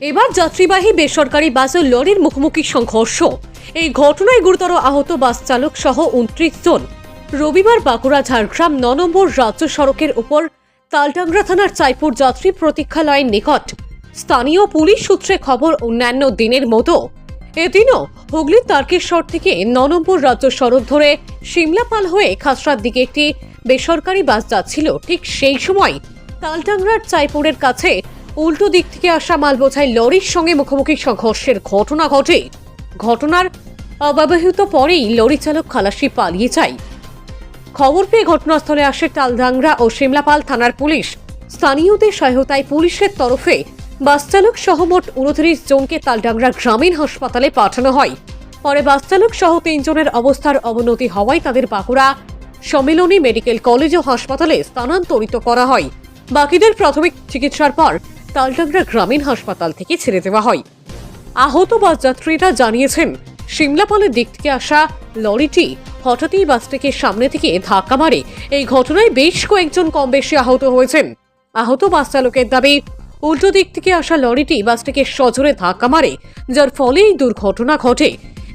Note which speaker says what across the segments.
Speaker 1: এবার যাত্রীবাহী বেসরকারি বাস ও লরির মুখোমুখি সংঘর্ষ। এই ঘটনায় গুরুতর আহত বাস চালক সহ উনত্রিশ জন। রবিবার বাঁকুড়া ঝাড়গ্রাম ন নম্বর রাজ্য সড়কের উপর তালডাংরা থানার চাইপুর যাত্রী প্রতীক্ষালয়ের নিকট। স্থানীয় পুলিশ সূত্রে খবর, অন্যান্য দিনের মতো এদিনও হুগলির তারকেশ্বর থেকে ন নম্বর রাজ্য সড়ক ধরে সিমলাপাল হয়ে খাসড়ার দিকে একটি বেসরকারি বাস যাচ্ছিল। ঠিক সেই সময় তালডাংরার চাইপুরের কাছে উল্টো দিক থেকে আসা মাল বোঝাই লরির সঙ্গে মুখোমুখি সংঘর্ষের ঘটনা ঘটে। ঘটনার অব্যবহিত পরেই লরি চালক খালাসি পালিয়ে যায়। খবর পেয়ে ঘটনাস্থলে আসে তালডাংরা ও সিমলাপাল থানার পুলিশ। স্থানীয়দের সহায়তায় পুলিশের তরফে বাস চালক সহ মোট উনত্রিশ জনকে তালডাংরা গ্রামীণ হাসপাতালে পাঠানো হয়। পরে বাস চালক সহ তিনজনের অবস্থার অবনতি হওয়ায় তাদের বাঁকুড়া সম্মিলনী মেডিকেল কলেজ ও হাসপাতালে স্থানান্তরিত করা হয়। বাকিদের প্রাথমিক চিকিৎসার পর তালডাংরা গ্রামীণ হাসপাতাল থেকে ছেড়ে দেওয়া হয়। আহত বাস যাত্রীরা জানিয়েছেন সিমলাপালের দিক থেকে আসা লরিটি হঠাৎই বাসটিকে সামনে থেকে ধাক্কা মারে। এই ঘটনায় বেশ কয়েকজন কম বেশি আহত হয়েছেন। আহত বাস চালকের দাবি, উল্টো দিক থেকে আসা লরিটি বাসটিকে সজোরে ধাক্কা মারে, যার ফলে এই দুর্ঘটনা ঘটে।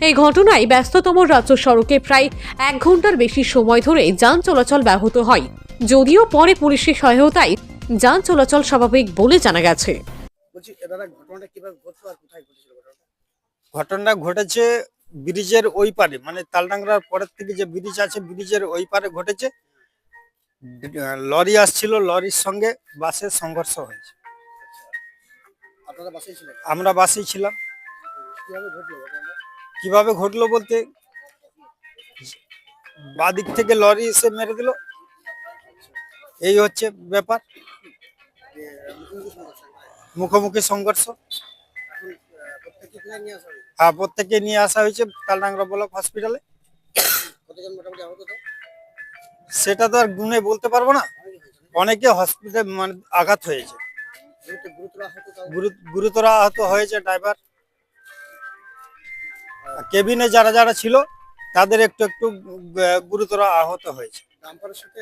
Speaker 1: এই ঘটনায় ব্যস্ততম রাজ্য সড়কে প্রায় এক ঘণ্টার বেশি সময় ধরে যান চলাচল ব্যাহত হয়। যদিও পরে পুলিশের সহায়তায় যান চলাচল স্বাভাবিক বলে জানা গেছে।
Speaker 2: বলছি দাদা ঘটনাটা কীভাবে ঘটলো আর কোথায় ঘটেছিল ঘটনাটা?
Speaker 3: ঘটনাটা ঘটেছে ব্রিজের ওই পারে মানে তালডাংরার পরের থেকে যে ব্রিজ আছে ব্রিজের ওই পারে ঘটেছে। লরি আসছিল লরির সঙ্গে বাসের সংঘর্ষ হয়েছে।
Speaker 2: আপনারা বাসেই ছিলেন?
Speaker 3: আমরা বাসেই ছিলাম।
Speaker 2: কীভাবে ঘটলো ঘটনাটা?
Speaker 3: কীভাবে ঘটলো বলতে বাদিক থেকে লরি এসে মেরে দিল। এই হচ্ছে ব্যাপার।
Speaker 2: মুখোমুখি
Speaker 3: সংঘর্ষ।
Speaker 2: আহ, প্রত্যেককে নিয়ে আসা
Speaker 3: হয়েছে তালডাংরা ব্লক হসপিটালে সেটা তো আর গুনে বলতে পারব না।
Speaker 2: অনেকে
Speaker 3: হসপিটাল মানে আঘাত হয়েছে।
Speaker 2: গুরুতর আহত
Speaker 3: হয়েছে ড্রাইভার কেবিনে যারা যারা ছিল তাদের একটু একটু গুরুতর আহত হয়েছে।
Speaker 2: ডাম্পারের সাথে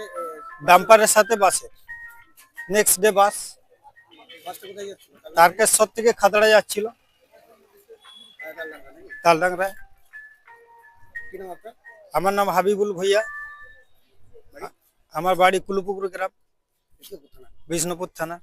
Speaker 3: ডাম্পারের সাথে বাসে নেক্সট ডে বাস তারকেশ্বর থেকে খাতড়া যাচ্ছিল। তালডাংরায় আমার নাম হাবিবুল ভুইয়া। আমার বাড়ি কুলুপুকুর গ্রাম। বিষ্ণুপুর থানা।